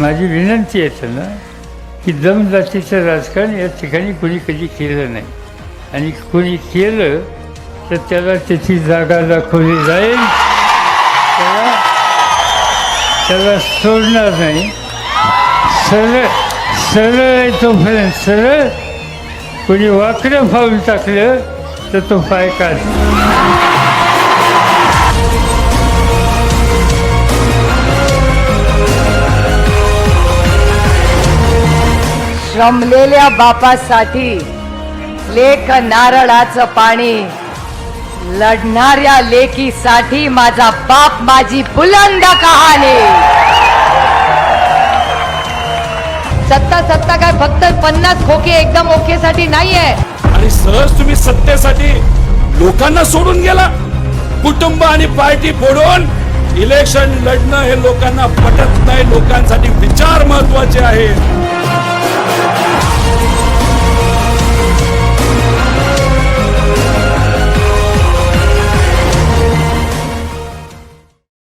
माझी विनंती आहे त्यांना की दमदाटीचं राजकारण या ठिकाणी कोणी कधी केलं नाही. आणि कोणी केलं तर त्याला त्याची जागा दाखवली जाईल. त्याला त्याला सोडणार नाही. सरळ सरळ आहे तोपर्यंत सरळ. कोणी वाकडं फावून टाकलं तर तो पाय काढ श्रमलेल्या बापासाठी लेख नारळाचं पाणी. लढणाऱ्या लेकीसाठी माझा बाप माझी बुलंद कहाणी. सत्ता सत्ता काय फक्त पन्नास खोके एकदम ओके साठी नाहीये? आणि सहज तुम्ही सत्तेसाठी लोकांना सोडून गेला. कुटुंब आणि पार्टी फोडून इलेक्शन लढणं हे लोकांना पटत नाही. लोकांसाठी विचार महत्त्वाचे आहेत.